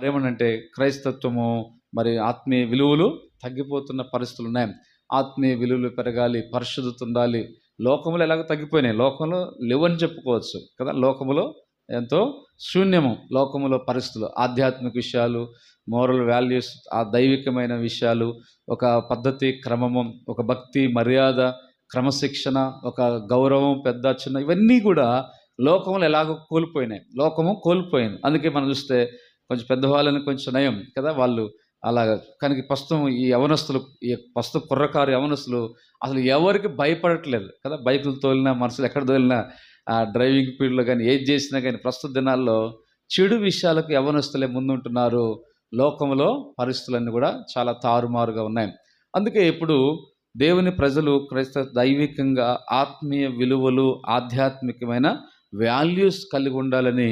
మరేమనంటే క్రైస్తత్వము మరి ఆత్మీయ విలువలు తగ్గిపోతున్న పరిస్థితులు ఉన్నాయి. ఆత్మీయ విలువలు పెరగాలి పరిశుద్ధత ఉండాలి. లోకములు ఎలాగో తగ్గిపోయినాయి. లోకంలో లేవని చెప్పుకోవచ్చు కదా. లోకములో ఎంతో శూన్యము లోకములో పరిస్థితులు. ఆధ్యాత్మిక విషయాలు మోరల్ వాల్యూస్ ఆ దైవికమైన విషయాలు ఒక పద్ధతి క్రమము ఒక భక్తి మర్యాద క్రమశిక్షణ ఒక గౌరవం పెద్ద చిన్న ఇవన్నీ కూడా లోకంలో ఎలాగో కోల్పోయినాయి. లోకము కోల్పోయింది. అందుకే మనం చూస్తే కొంచెం పెద్దవాళ్ళని కొంచెం నయం కదా వాళ్ళు. అలాగ కనుక ప్రస్తుతం ఈ యవనస్తులు ఈ ప్రస్తుతం కుర్రకారు యవనస్తులు అసలు ఎవరికి భయపడట్లేదు కదా? బైకులు తోలినా మనసులు ఎక్కడ తోలినా ఆ డ్రైవింగ్ ఫీల్డ్లో కానీ ఏది చేసినా కానీ ప్రస్తుత దినాల్లో చెడు విషయాలకు యవనస్తులే ముందుంటున్నారు. లోకంలో పరిస్థితులన్నీ కూడా చాలా తారుమారుగా ఉన్నాయి. అందుకే ఇప్పుడు దేవుని ప్రజలు క్రైస్తవ దైవికంగా ఆత్మీయ విలువలు ఆధ్యాత్మికమైన వాల్యూస్ కలిగి ఉండాలని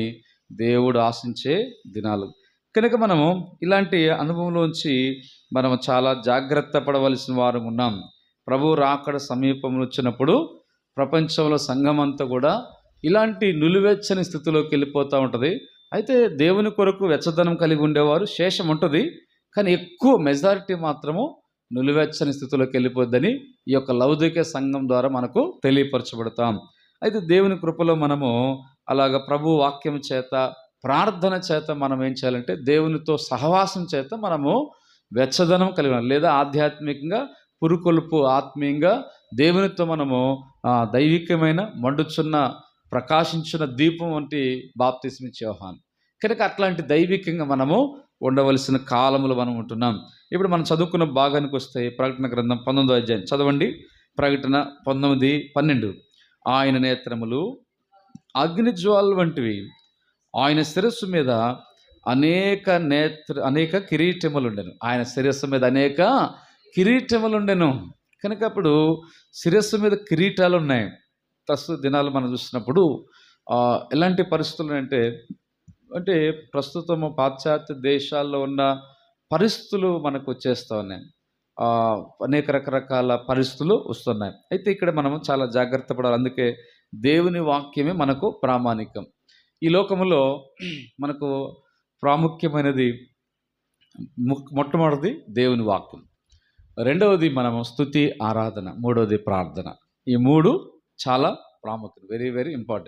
దేవుడు ఆశించే దినాలు. కనుక మనము ఇలాంటి అనుభవంలోంచి మనం చాలా జాగ్రత్త పడవలసిన వారు ఉన్నాం. ప్రభు రాకడ సమీపంలో వచ్చినప్పుడు ప్రపంచంలో సంఘం అంతా కూడా ఇలాంటి నులివెచ్చని స్థితిలోకి వెళ్ళిపోతూ ఉంటుంది. అయితే దేవుని కొరకు వెచ్చదనం కలిగి ఉండేవారు శేషం ఉంటుంది. కానీ ఎక్కువ మెజారిటీ మాత్రము నులివెచ్చని స్థితిలోకి వెళ్ళిపోద్దని ఈ యొక్క లౌకిక సంఘం ద్వారా మనకు తెలియపరచబడతాం. అయితే దేవుని కృపలో మనము అలాగ ప్రభు వాక్యం చేత ప్రార్థన చేత మనం ఏం చేయాలంటే దేవునితో సహవాసం చేత మనము వెచ్చదనం కలిగి ఉండాలి. లేదా ఆధ్యాత్మికంగా పురుకొల్పు ఆత్మీయంగా దేవునితో మనము దైవికమైన మండుచున్న ప్రకాశించిన దీపం వంటి బాప్తిస్మిచ్చే చౌహాన్ కనుక అట్లాంటి దైవికంగా మనము ఉండవలసిన కాలములు మనం ఉంటున్నాం. ఇప్పుడు మనం చదువుకున్న భాగానికి వస్తే ప్రకటన గ్రంథం పంతొమ్మిదో అధ్యాయం. చదవండి. ప్రకటన పంతొమ్మిది పన్నెండు. ఆయన నేత్రములు అగ్నిజ్వాల వంటివి. ఆయన శిరస్సు మీద అనేక నేత్ర అనేక కిరీటములుండెను. ఆయన శిరస్సు మీద అనేక కిరీటములుండెను. కనుక అప్పుడు శిరస్సు మీద కిరీటాలు ఉన్నాయి ప్రస్తుత దినాలు మనం చూసినప్పుడు ఎలాంటి పరిస్థితులు అంటే అంటే ప్రస్తుతం పాశ్చాత్య దేశాల్లో ఉన్న పరిస్థితులు మనకు వచ్చేస్తూ ఉన్నాయి. అనేక రకరకాల పరిస్థితులు వస్తున్నాయి. అయితే ఇక్కడ మనం చాలా జాగ్రత్త పడాలి. అందుకే దేవుని వాక్యమే మనకు ప్రామాణికం. ఈ లోకములో మనకు ప్రాముఖ్యమైనది మొట్టమొదటిది దేవుని వాక్యం. రెండవది మనము స్థుతి ఆరాధన మూడవది ప్రార్థన. ఈ మూడు చాలా ప్రాముఖ్యం వెరీ వెరీ ఇంపార్టెంట్.